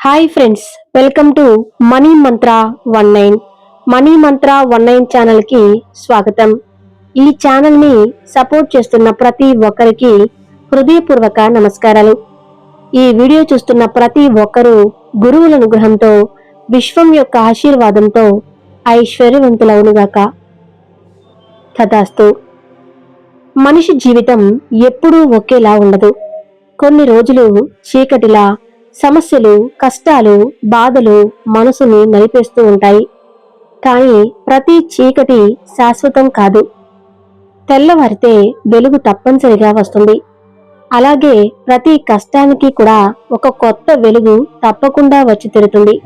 Hi friends welcome to money mantra one nine money mantra one nine ఛానల్కి స్వాగతం. ఈ ఛానల్ని సపోర్ట్ చేస్తున్న ప్రతి ఒక్కరికి హృదయపూర్వక నమస్కారాలు. ఈ వీడియో చూస్తున్న ప్రతి ఒక్కరూ గురువుల అనుగ్రహంతో విశ్వం యొక్క ఆశీర్వాదంతో ఐశ్వర్యవంతులవునుగాక. తదాస్తు మనిషి జీవితం ఎప్పుడూ ఒకేలా ఉండదు. కొన్ని రోజులు చీకటిలా సమస్యలు కష్టాలు బాధలు మనసుని నలిపేస్తూ ఉంటాయి. కానీ ప్రతి చీకటి శాశ్వతం కాదు. తెల్లవారితే వెలుగు తప్పనిసరిగా వస్తుంది. అలాగే ప్రతి కష్టానికి కూడా ఒక కొత్త వెలుగు తప్పకుండా వచ్చి తీరుతుంది.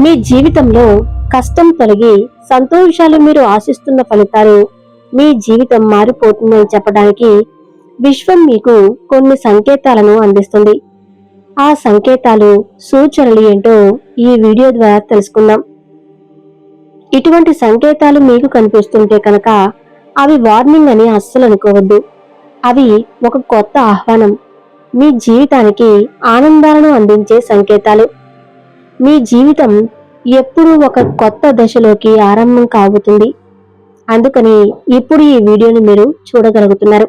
మీ జీవితంలో కష్టం తొలగి సంతోషాలు మీరు ఆశిస్తున్న ఫలితాలు మీ జీవితం మారిపోతుందని చెప్పడానికి విశ్వం మీకు కొన్ని సంకేతాలను అందిస్తుంది. ఆ సంకేతాలు సూచనలు ఏంటో ఈ వీడియో ద్వారా తెలుసుకుందాం. ఇటువంటి సంకేతాలు మీకు కనిపిస్తుంటే కనుక అవి వార్నింగ్ అని అస్సలు అనుకోవద్దు. అవి ఒక కొత్త ఆహ్వానం. మీ జీవితానికి ఆనందాలను అందించే సంకేతాలు. మీ జీవితం ఎప్పుడూ ఒక కొత్త దశలోకి ఆరంభం కాబోతుంది. అందుకని ఇప్పుడు ఈ వీడియోని మీరు చూడగలుగుతున్నారు.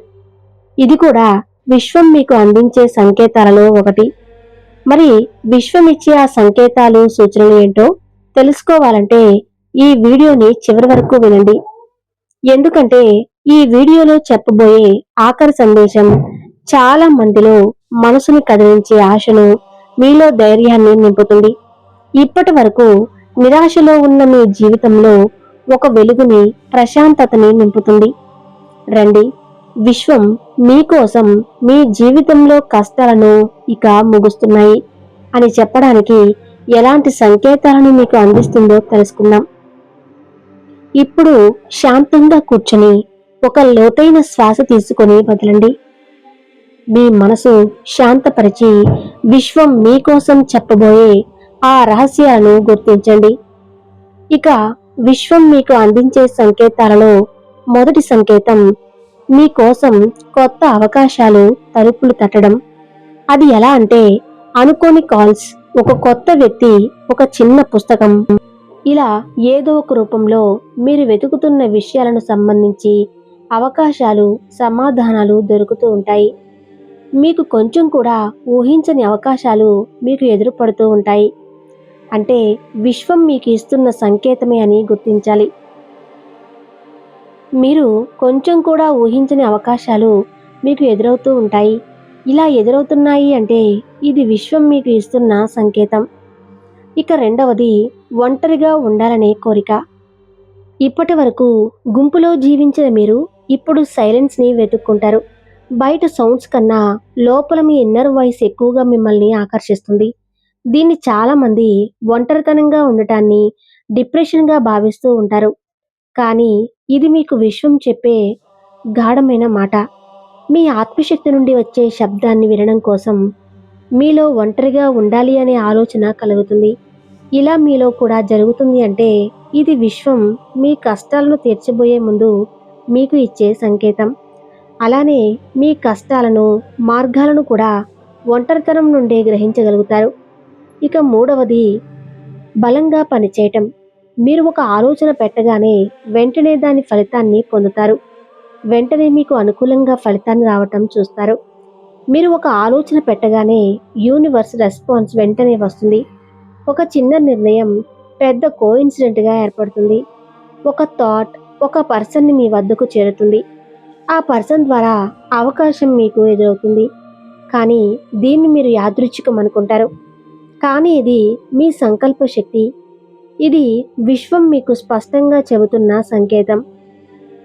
ఇది కూడా విశ్వం మీకు అందించే సంకేతాలలో ఒకటి. మరి విశ్వం ఇచ్చే ఆ సంకేతాలు సూచనలు ఏంటో తెలుసుకోవాలంటే ఈ వీడియోని చివరి వరకు వినండి. ఎందుకంటే ఈ వీడియోలో చెప్పబోయే ఆఖరి సందేశం చాలా మందిలో మనసుని కదిలించే ఆశను మీలో ధైర్యాన్ని నింపుతుంది. ఇప్పటి వరకు నిరాశలో ఉన్న మీ జీవితంలో ఒక వెలుగుని ప్రశాంతతని నింపుతుంది. రండి. విశ్వం మీకోసం మీ జీవితంలో కష్టాలను ఇక ముగుస్తున్నాయి అని చెప్పడానికి ఎలాంటి సంకేతాలను మీకు అందిస్తుందో తెలుసుకుందాం. ఇప్పుడు శాంతంగా కూర్చొని ఒక లోతైన శ్వాస తీసుకొని వదలండి. మీ మనసు శాంతపరిచి విశ్వం మీకోసం చెప్పబోయే ఆ రహస్యాలను గుర్తించండి. ఇక విశ్వం మీకు అందించే సంకేతాలలో మొదటి సంకేతం మీకోసం కొత్త అవకాశాలు తలుపులు తట్టడం. అది ఎలా అంటే అనుకోని కాల్స్ ఒక కొత్త వ్యక్తి ఒక చిన్న పుస్తకం. ఇలా ఏదో ఒక రూపంలో మీరు వెతుకుతున్న విషయాలను సంబంధించి అవకాశాలు సమాధానాలు దొరుకుతూ ఉంటాయి. మీకు కొంచెం కూడా ఊహించని అవకాశాలు మీకు ఎదురుపడుతూ ఉంటాయి. అంటే విశ్వం మీకు ఇస్తున్న సంకేతమే అని గుర్తించాలి. మీరు కొంచెం కూడా ఊహించని అవకాశాలు మీకు ఎదురవుతూ ఉంటాయి. ఇలా ఎదురవుతున్నాయి అంటే ఇది విశ్వం మీకు ఇస్తున్న సంకేతం. ఇక రెండవది ఒంటరిగా ఉండాలనే కోరిక. ఇప్పటి వరకు గుంపులో జీవించిన మీరు ఇప్పుడు సైలెన్స్ని వెతుక్కుంటారు. బయట సౌండ్స్ కన్నా లోపల మీ ఇన్నర్ వాయిస్ ఎక్కువగా మిమ్మల్ని ఆకర్షిస్తుంది. దీన్ని చాలామంది ఒంటరితనంగా ఉండటాన్ని డిప్రెషన్గా భావిస్తూ ఉంటారు. కానీ ఇది మీకు విశ్వం చెప్పే గాఢమైన మాట. మీ ఆత్మశక్తి నుండి వచ్చే శబ్దాన్ని వినడం కోసం మీలో ఒంటరిగా ఉండాలి అనే ఆలోచన కలుగుతుంది. ఇలా మీలో కూడా జరుగుతుంది అంటే ఇది విశ్వం మీ కష్టాలను తీర్చబోయే ముందు మీకు ఇచ్చే సంకేతం. అలానే మీ కష్టాలను మార్గాలను కూడా ఒంటరితనం నుండే గ్రహించగలుగుతారు. ఇక మూడవది బలంగా పనిచేయటం. మీరు ఒక ఆలోచన పెట్టగానే వెంటనే దాని ఫలితాన్ని పొందుతారు. వెంటనే మీకు అనుకూలంగా ఫలితాన్ని రావటం చూస్తారు. మీరు ఒక ఆలోచన పెట్టగానే యూనివర్స్ రెస్పాన్స్ వెంటనే వస్తుంది. ఒక చిన్న నిర్ణయం పెద్ద కోఇన్సిడెంట్గా ఏర్పడుతుంది. ఒక థాట్ ఒక పర్సన్ని మీ వద్దకు చేరుతుంది. ఆ పర్సన్ ద్వారా అవకాశం మీకు ఎదురవుతుంది. కానీ దీన్ని మీరు యాదృచ్ఛికం అనుకుంటారు. కానీ ఇది మీ సంకల్ప శక్తి ఇది విశ్వం మీకు స్పష్టంగా చెబుతున్న సంకేతం.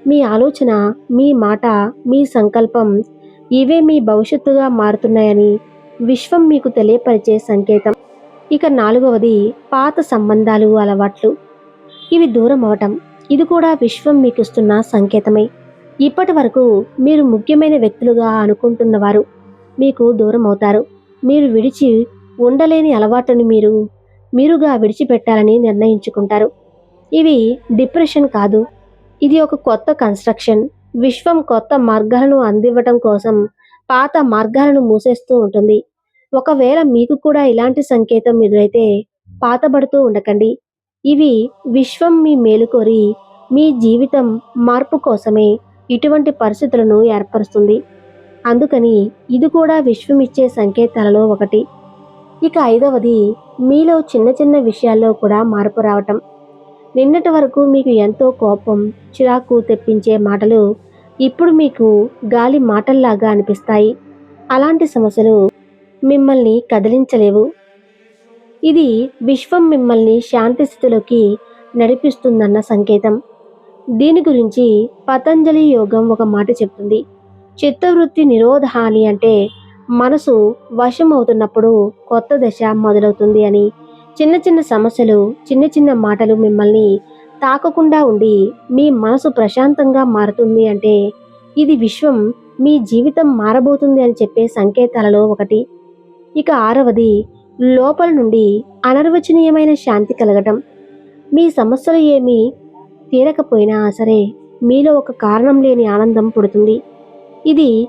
మీ ఆలోచన మీ మాట మీ సంకల్పం ఇవే మీ భవిష్యత్తుగా మారుతున్నాయని విశ్వం మీకు తెలియపరిచే సంకేతం. ఇక నాలుగవది పాత సంబంధాలు అలవాట్లు. ఇవి దూరం అవటం. ఇది కూడా విశ్వం మీకు ఇస్తున్న సంకేతమే. ఇప్పటి వరకు మీరు ముఖ్యమైన వ్యక్తులుగా అనుకుంటున్నవారు. మీకు దూరం అవుతారు. మీరు విడిచి ఉండలేని అలవాటుని మీరు మీరుగా విడిచిపెట్టాలని నిర్ణయించుకుంటారు. ఇవి డిప్రెషన్ కాదు. ఇది ఒక కొత్త కన్స్ట్రక్షన్. విశ్వం కొత్త మార్గాలను అందివ్వటం కోసం పాత మార్గాలను మూసేస్తూ ఉంటుంది. ఒకవేళ మీకు కూడా ఇలాంటి సంకేతం ఎదురైతే పాతబడుతూ ఉండకండి. ఇవి విశ్వం మీ మేలుకోరి మీ జీవితం మార్పు కోసమే ఇటువంటి పరిస్థితులను ఏర్పరుస్తుంది. అందుకని ఇది కూడా విశ్వం ఇచ్చే సంకేతాలలో ఒకటి. ఇక ఐదవది మీలో చిన్న చిన్న విషయాల్లో కూడా మార్పు రావటం. నిన్నటి వరకు మీకు ఎంతో కోపం చిరాకు తెప్పించే మాటలు ఇప్పుడు మీకు గాలి మాటల్లాగా అనిపిస్తాయి. అలాంటి సమస్యలు మిమ్మల్ని కదిలించలేవు. ఇది విశ్వం మిమ్మల్ని శాంతి స్థితిలోకి నడిపిస్తుందన్న సంకేతం. దీని గురించి పతంజలి యోగం ఒక మాట చెప్తుంది. చిత్తవృత్తి నిరోధాని అంటే మనసు వశం అవుతున్నప్పుడు కొత్త దశ మొదలవుతుంది అని చిన్న చిన్న సమస్యలు చిన్న చిన్న మాటలు మిమ్మల్ని తాకకుండా ఉండి మీ మనసు ప్రశాంతంగా మారుతుంది అంటే ఇది విశ్వం మీ జీవితం మారబోతుంది అని చెప్పే సంకేతాలలో ఒకటి. ఇక ఆరవది లోపల నుండి అనర్వచనీయమైన శాంతి కలగటం. మీ సమస్యలు ఏమీ తీరకపోయినా సరే మీలో ఒక కారణం లేని ఆనందం పుడుతుంది. ఇది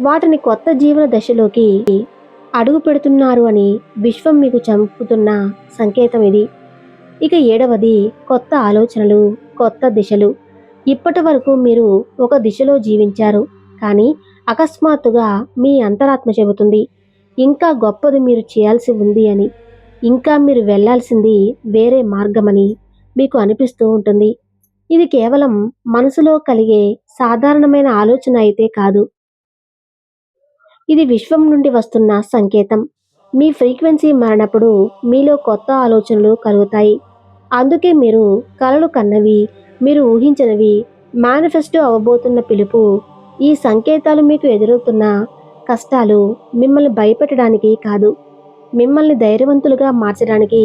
వాటిని కొత్త జీవన దశలోకి అడుగు పెడుతున్నారు అని విశ్వం మీకు చంపుతున్న సంకేతం ఇది. ఇక ఏడవది కొత్త ఆలోచనలు కొత్త దిశలు. ఇప్పటి వరకు మీరు ఒక దిశలో జీవించారు కానీ అకస్మాత్తుగా మీ అంతరాత్మ చెబుతుంది ఇంకా గొప్పది మీరు చేయాల్సి ఉంది అని. ఇంకా మీరు వెళ్ళాల్సింది వేరే మార్గమని మీకు అనిపిస్తూ ఉంటుంది. ఇది కేవలం మనసులో కలిగే సాధారణమైన ఆలోచన అయితే కాదు. ఇది విశ్వం నుండి వస్తున్న సంకేతం. మీ ఫ్రీక్వెన్సీ మారినప్పుడు మీలో కొత్త ఆలోచనలు కలుగుతాయి. అందుకే మీరు కలలు కన్నవి మీరు ఊహించినవి మేనిఫెస్టో అవ్వబోతున్న పిలుపు ఈ సంకేతాలు మీకు ఎదురవుతున్న కష్టాలు మిమ్మల్ని భయపెట్టడానికి కాదు. మిమ్మల్ని ధైర్యవంతులుగా మార్చడానికి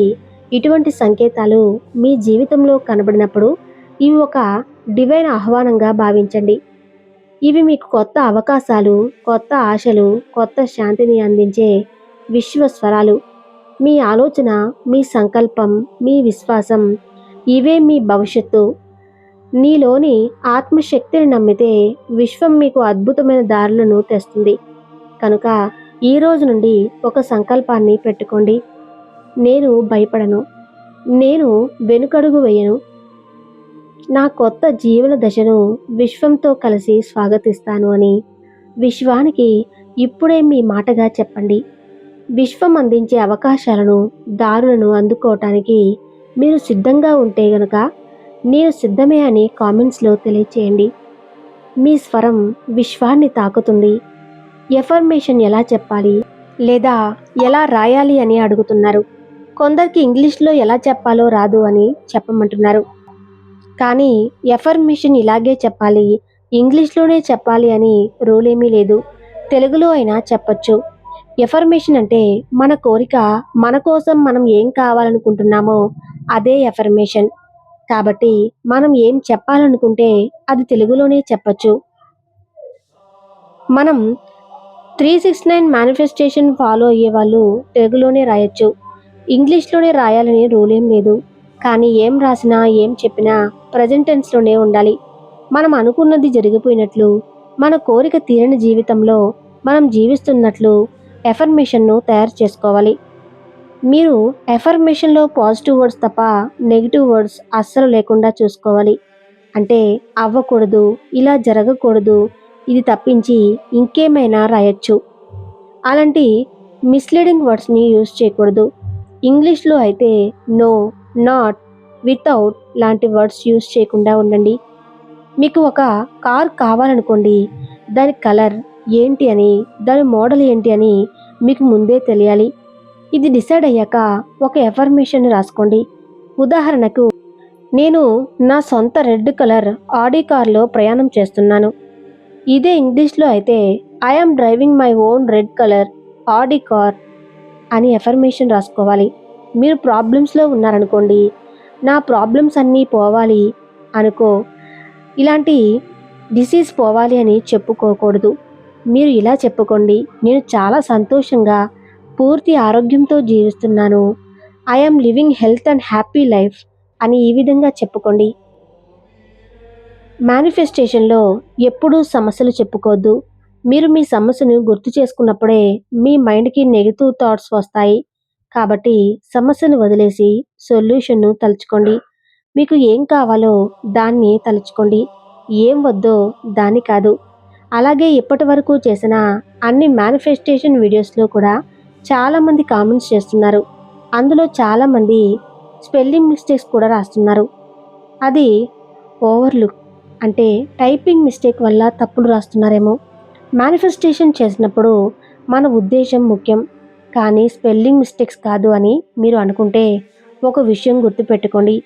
ఇటువంటి సంకేతాలు మీ జీవితంలో కనబడినప్పుడు ఇవి ఒక డివైన్ ఆహ్వానంగా భావించండి. ఇవి మీకు కొత్త అవకాశాలు కొత్త ఆశలు కొత్త శాంతిని అందించే విశ్వస్వరాలు. మీ ఆలోచన మీ సంకల్పం మీ విశ్వాసం ఇవే మీ భవిష్యత్తు. నీలోని ఆత్మశక్తిని నమ్మితే విశ్వం మీకు అద్భుతమైన దారులను తెస్తుంది. కనుక ఈ రోజు నుండి ఒక సంకల్పాన్ని పెట్టుకోండి. నేను భయపడను. నేను వెనుకడుగు వేయను. నా కొత్త జీవన దశను విశ్వంతో కలిసి స్వాగతిస్తాను అని విశ్వానికి ఇప్పుడే మీ మాటగా చెప్పండి. విశ్వం అందించే అవకాశాలను దారులను అందుకోవటానికి మీరు సిద్ధంగా ఉంటే గనక నేను సిద్ధమే అని కామెంట్స్లో తెలియచేయండి. మీ స్వరం విశ్వాన్ని తాకుతుంది. ఎఫర్మేషన్ ఎలా చెప్పాలి లేదా ఎలా రాయాలి అని అడుగుతున్నారు. కొందరికి ఇంగ్లీష్లో ఎలా చెప్పాలో రాదు అని చెప్పమంటున్నారు. కానీ ఎఫర్మేషన్ ఇలాగే చెప్పాలి ఇంగ్లీష్లోనే చెప్పాలి అని రూల్ ఏమీ లేదు. తెలుగులో అయినా చెప్పొచ్చు. ఎఫర్మేషన్ అంటే మన కోరిక మన కోసం మనం ఏం కావాలనుకుంటున్నామో అదే ఎఫర్మేషన్ కాబట్టి మనం ఏం చెప్పాలనుకుంటే అది తెలుగులోనే చెప్పచ్చు. మనం three six nine manifestation follow అయ్యే వాళ్ళు తెలుగులోనే రాయొచ్చు. ఇంగ్లీష్లోనే రాయాలని రూల్ ఏం లేదు. కానీ ఏం రాసినా ఏం చెప్పినా ప్రజెంటెన్స్లోనే ఉండాలి. మనం అనుకున్నది జరిగిపోయినట్లు మన కోరిక తీరని జీవితంలో మనం జీవిస్తున్నట్లు ఎఫర్మేషన్ను తయారు చేసుకోవాలి. మీరు ఎఫర్మేషన్లో పాజిటివ్ వర్డ్స్ తప్ప నెగిటివ్ వర్డ్స్ అస్సలు లేకుండా చూసుకోవాలి. అంటే అవ్వకూడదు ఇలా జరగకూడదు ఇది తప్పించి ఇంకేమైనా రాయొచ్చు. అలాంటి మిస్లీడింగ్ వర్డ్స్ని యూజ్ చేయకూడదు. ఇంగ్లీష్లో అయితే నో నాట్ వితౌట్ లాంటి వర్డ్స్ యూజ్ చేయకుండా ఉండండి. మీకు ఒక కార్ కావాలనుకోండి దాని కలర్ ఏంటి అని దాని మోడల్ ఏంటి అని మీకు ముందే తెలియాలి. ఇది డిసైడ్ అయ్యాక ఒక ఎఫర్మేషన్ రాసుకోండి. ఉదాహరణకు నేను నా సొంత రెడ్ కలర్ ఆడి కార్లో ప్రయాణం చేస్తున్నాను. ఇదే ఇంగ్లీష్లో అయితే I am driving my own red colour Audi car అని ఎఫర్మేషన్ రాసుకోవాలి. మీరు ప్రాబ్లమ్స్లో ఉన్నారనుకోండి నా ప్రాబ్లమ్స్ అన్నీ పోవాలి అనుకో ఇలాంటి డిసీజ్ పోవాలి అని చెప్పుకోకూడదు. మీరు ఇలా చెప్పుకోండి నేను చాలా సంతోషంగా పూర్తి ఆరోగ్యంతో జీవిస్తున్నాను. I'm living health and happy life అని ఈ విధంగా చెప్పుకోండి. మేనిఫెస్టేషన్లో ఎప్పుడూ సమస్యలు చెప్పుకోవద్దు. మీరు మీ సమస్యను గుర్తు చేసుకున్నప్పుడే మీ మైండ్కి నెగిటివ్ థాట్స్ వస్తాయి. కాబట్టి సమస్యను వదిలేసి సొల్యూషన్ను తలుచుకోండి. మీకు ఏం కావాలో దాన్ని తలుచుకోండి. ఏం వద్దో దాన్ని కాదు. అలాగే ఇప్పటి వరకు చేసిన అన్ని మేనిఫెస్టేషన్ వీడియోస్లో కూడా చాలామంది కామెంట్స్ చేస్తున్నారు. అందులో చాలామంది స్పెల్లింగ్ మిస్టేక్స్ కూడా రాస్తున్నారు. అది ఓవర్లుక్ అంటే టైపింగ్ మిస్టేక్ వల్ల తప్పులు రాస్తున్నారేమో. మేనిఫెస్టేషన్ చేసినప్పుడు మన ఉద్దేశం ముఖ్యం. కానీ స్పెల్లింగ్ మిస్టేక్స్ కాదు అని మీరు అనుకుంటే ఒక విషయం గుర్తుపెట్టుకోండి.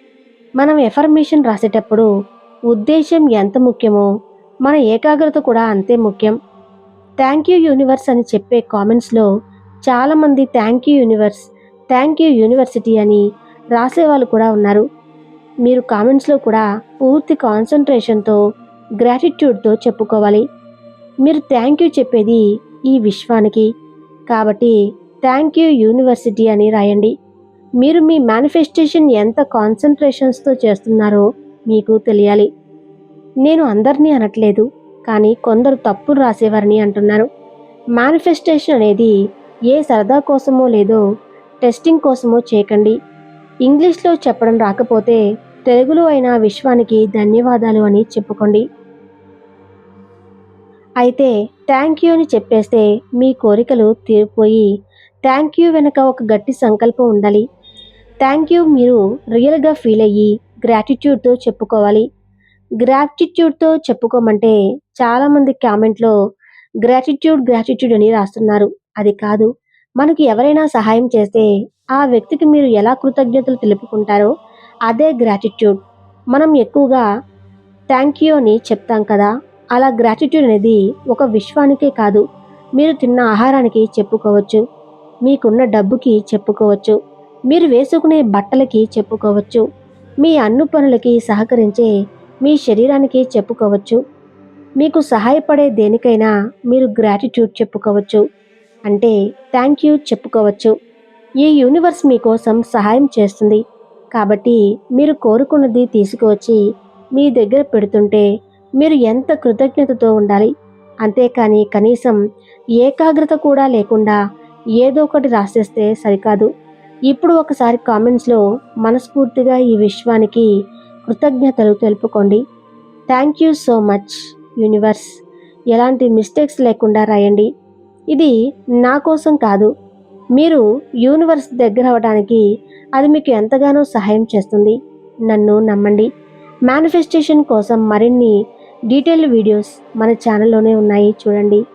మనం ఎఫర్మేషన్ రాసేటప్పుడు ఉద్దేశం ఎంత ముఖ్యమో మన ఏకాగ్రత కూడా అంతే ముఖ్యం. థ్యాంక్ యూ యూనివర్స్ అని చెప్పే కామెంట్స్లో చాలామంది thank you universe thank you university అని రాసేవాళ్ళు కూడా ఉన్నారు. మీరు కామెంట్స్లో కూడా పూర్తి కాన్సన్ట్రేషన్తో గ్రాటిట్యూడ్తో చెప్పుకోవాలి. మీరు థ్యాంక్ యూ చెప్పేది ఈ విశ్వానికి. కాబట్టి థ్యాంక్ యూ యూనివర్సిటీ అని రాయండి. మీరు మీ మేనిఫెస్టేషన్ ఎంత కాన్సన్ట్రేషన్స్తో చేస్తున్నారో మీకు తెలియాలి. నేను అందరినీ అనట్లేదు కానీ కొందరు తప్పులు రాసేవారని అంటున్నారు. మేనిఫెస్టేషన్ అనేది ఏ సరదా కోసమో లేదో టెస్టింగ్ కోసమో చేయకండి. ఇంగ్లీష్లో చెప్పడం రాకపోతే తెలుగులో అయిన విశ్వానికి ధన్యవాదాలు అని చెప్పుకోండి. అయితే థ్యాంక్ యూ అని చెప్పేస్తే మీ కోరికలు తీరిపోయి థ్యాంక్ యూ వెనక ఒక గట్టి సంకల్పం ఉండాలి. థ్యాంక్ యూ మీరు రియల్గా ఫీల్ అయ్యి గ్రాటిట్యూడ్తో చెప్పుకోవాలి. గ్రాటిట్యూడ్తో చెప్పుకోమంటే చాలామంది కామెంట్లో గ్రాటిట్యూడ్ గ్రాటిట్యూడ్ అని రాస్తున్నారు. అది కాదు. మనకు ఎవరైనా సహాయం చేస్తే ఆ వ్యక్తికి మీరు ఎలా కృతజ్ఞతలు తెలుపుకుంటారో అదే గ్రాటిట్యూడ్. మనం ఎక్కువగా థ్యాంక్ యూ అని చెప్తాం కదా. అలా గ్రాటిట్యూడ్ అనేది ఒక విశ్వానికే కాదు. మీరు తిన్న ఆహారానికి చెప్పుకోవచ్చు. మీకున్న డబ్బుకి చెప్పుకోవచ్చు. మీరు వేసుకునే బట్టలకి చెప్పుకోవచ్చు. మీ అన్ను పనులకి సహకరించే మీ శరీరానికి చెప్పుకోవచ్చు. మీకు సహాయపడే దేనికైనా మీరు గ్రాటిట్యూడ్ చెప్పుకోవచ్చు. అంటే థ్యాంక్ యూ చెప్పుకోవచ్చు. ఈ యూనివర్స్ మీకోసం సహాయం చేస్తుంది. కాబట్టి మీరు కోరుకున్నది తీసుకువచ్చి మీ దగ్గర పెడుతుంటే మీరు ఎంత కృతజ్ఞతతో ఉండాలి. అంతేకాని కనీసం ఏకాగ్రత కూడా లేకుండా ఏదో ఒకటి రాసేస్తే సరికాదు. ఇప్పుడు ఒకసారి కామెంట్స్లో మనస్ఫూర్తిగా ఈ విశ్వానికి కృతజ్ఞతలు తెలుపుకోండి. Thank you so much universe ఎలాంటి మిస్టేక్స్ లేకుండా రాయండి. ఇది నా కోసం కాదు. మీరు యూనివర్స్ దగ్గర అవ్వడానికి అది మీకు ఎంతగానో సహాయం చేస్తుంది. నన్ను నమ్మండి. మేనిఫెస్టేషన్ కోసం మరిన్ని డీటెయిల్డ్ వీడియోస్ మన ఛానల్లోనే ఉన్నాయి. చూడండి.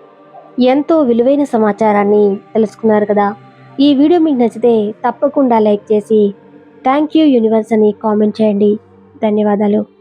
ఎంతో విలువైన సమాచారాన్ని తెలుసుకున్నారు కదా. ఈ వీడియో మీకు నచ్చితే తప్పకుండా లైక్ చేసి థ్యాంక్ యూ యూనివర్స్ అని కామెంట్ చేయండి. ధన్యవాదాలు.